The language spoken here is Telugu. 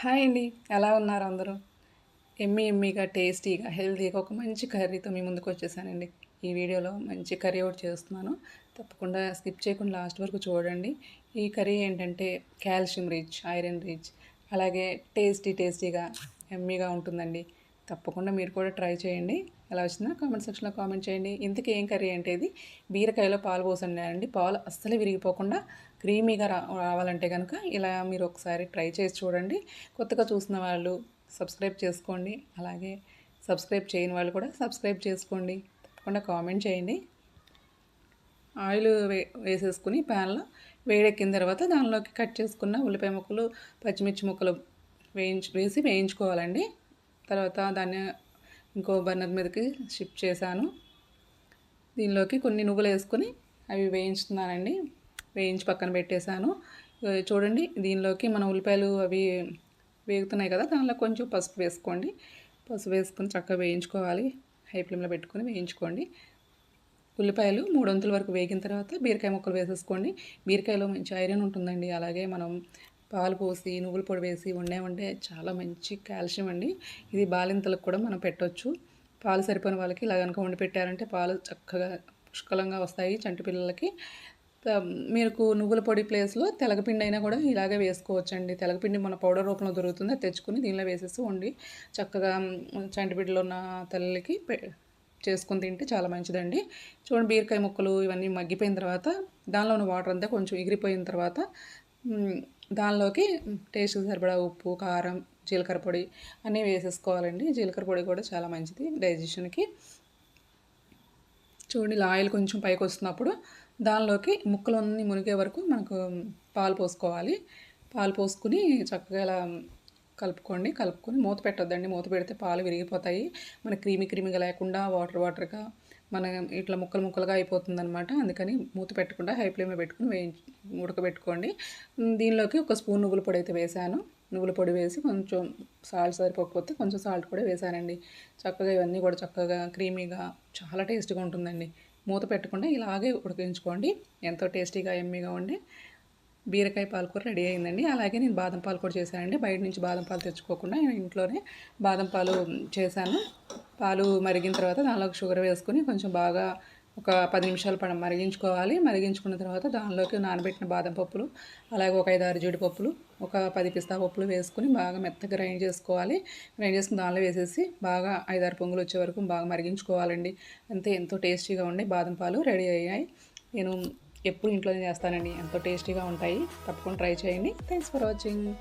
హాయ్ అండి. ఎలా ఉన్నారు అందరూ? ఎమ్మి ఎమ్మిగా టేస్టీగా హెల్తీగా ఒక మంచి కర్రీతో మీ ముందుకు వచ్చేసానండి. ఈ వీడియోలో మంచి కర్రీ ఒకటి చేస్తున్నాను. తప్పకుండా స్కిప్ చేయకుండా లాస్ట్ వరకు చూడండి. ఈ కర్రీ ఏంటంటే కాల్షియం రిచ్ ఐరన్ రిచ్ అలాగే టేస్టీ టేస్టీగా ఎమ్మీగా ఉంటుందండి. తప్పకుండా మీరు కూడా ట్రై చేయండి. ఎలా వచ్చిందో కామెంట్ సెక్షన్లో కామెంట్ చేయండి. ఇంతకీ ఏం కర్రీ అంటే ఇది? బీరకాయలో పాలు పోసండి పాలు అస్సలు విరిగిపోకుండా క్రీమీగా రా రావాలంటే కనుక ఇలా మీరు ఒకసారి ట్రై చేసి చూడండి. కొత్తగా చూసిన వాళ్ళు సబ్స్క్రైబ్ చేసుకోండి. అలాగే సబ్స్క్రైబ్ చేయని వాళ్ళు కూడా సబ్స్క్రైబ్ చేసుకోండి. తప్పకుండా కామెంట్ చేయండి. ఆయిల్ వే వేసేసుకుని ప్యాన్లో వేడెక్కిన తర్వాత దానిలోకి కట్ చేసుకున్న ఉల్లిపాయ ముక్కలు పచ్చిమిర్చి ముక్కలు వేయించి వేసి వేయించుకోవాలండి. తర్వాత దాన్ని ఇంకో బర్నర్ మీదకి షిఫ్ట్ చేశాను. దీనిలోకి కొన్ని నువ్వులు వేసుకొని అవి వేయించుతున్నానండి. వేయించి పక్కన పెట్టేశాను. చూడండి దీనిలోకి మన ఉల్లిపాయలు అవి వేగుతున్నాయి కదా దానిలో కొంచెం పసుపు వేసుకోండి. పసుపు వేసుకొని చక్కగా వేయించుకోవాలి. హై ఫ్లేమ్లో పెట్టుకొని వేయించుకోండి. ఉల్లిపాయలు మూడు వంతుల వరకు వేగిన తర్వాత బీరకాయ ముక్కలు వేసేసుకోండి. బీరకాయలో మంచి ఐరన్ ఉంటుందండి. అలాగే మనం పాలు పోసి నువ్వుల పొడి వేసి వండే వండే చాలా మంచి కాల్షియం అండి. ఇది బాలింతలకు కూడా మనం పెట్టవచ్చు పాలు సరిపోయిన వాళ్ళకి ఇలా కనుక వండి పెట్టారంటే పాలు చక్కగా పుష్కలంగా వస్తాయి చంటి పిల్లలకి. మీకు నువ్వుల పొడి ప్లేస్లో తెలగపిండి అయినా కూడా ఇలాగే వేసుకోవచ్చండి. తెలగపిండి మన పౌడర్ రూపంలో దొరుకుతుంది. అది తెచ్చుకుని దీనిలో వేసేసి వండి చక్కగా చంటిబిడ్డలో ఉన్న తల్లికి పె- చేసుకుని తింటే చాలా మంచిదండి. చూడండి బీరకాయ ముక్కలు ఇవన్నీ మగ్గిపోయిన తర్వాత దానిలో ఉన్న వాటర్ అంతా కొంచెం ఎగిరిపోయిన తర్వాత దానిలోకి టేస్ట్కి సరిపడా ఉప్పు కారం జీలకర్ర పొడి అన్నీ వేసేసుకోవాలండి. జీలకర్ర పొడి కూడా చాలా మంచిది డైజెషన్కి. చూడండి ఆయిల్ కొంచెం పైకి వస్తున్నప్పుడు దానిలోకి ముక్కలన్నీ మునిగే వరకు మనకు పాలు పోసుకోవాలి. పాలు పోసుకుని చక్కగా ఇలా కలుపుకోండి. కలుపుకొని మూత పెట్టొద్దండి. మూత పెడితే పాలు విరిగిపోతాయి. మన క్రీమీ క్రీమీగా లేకుండా వాటర్ వాటర్గా మన ఇట్లా ముక్కలు ముక్కలుగా అయిపోతుంది అనమాట అందుకని మూత పెట్టకుండా హై ఫ్లేమ్లో పెట్టుకుని వేయి ఉడకబెట్టుకోండి. దీనిలోకి ఒక స్పూన్ నువ్వుల పొడి అయితే వేసాను. నువ్వుల పొడి వేసి కొంచెం సాల్ట్ సరిపోకపోతే కొంచెం సాల్ట్ కూడా వేసానండి. చక్కగా ఇవన్నీ కూడా చక్కగా క్రీమీగా చాలా టేస్టీగా ఉంటుందండి. మూత పెట్టకుండా ఇలాగే ఉడికించుకోండి. ఎంతో టేస్టీగా ఎమ్మీగా ఉండి బీరకాయ పాలకూర రెడీ అయిందండి. అలాగే నేను బాదం పాలు కూడా చేశానండి. బయట నుంచి బాదం పాలు తెచ్చుకోకుండా నేను ఇంట్లోనే బాదం పాలు చేశాను. పాలు మరిగిన తర్వాత దానిలోకి షుగర్ వేసుకుని కొంచెం బాగా ఒక పది నిమిషాలు పడ మరిగించుకోవాలి. మరిగించుకున్న తర్వాత దానిలోకి నానబెట్టిన బాదం పప్పులు అలాగే ఒక ఐదు ఆరు జీడిపప్పులు ఒక పది పిస్తా పప్పులు వేసుకొని బాగా మెత్తగా గ్రైండ్ చేసుకోవాలి. గ్రైండ్ చేసుకుని దానిలో వేసేసి బాగా ఐదారు పొంగులు వచ్చే వరకు బాగా మరిగించుకోవాలండి. అంతే ఎంతో టేస్టీగా ఉండే బాదం పాలు రెడీ అయ్యాయి. నేను ఎప్పుడు ఇంట్లోనే చేస్తానండి ఎంతో టేస్టీగా ఉంటాయి. తప్పకుండా ట్రై చేయండి. Thanks for watching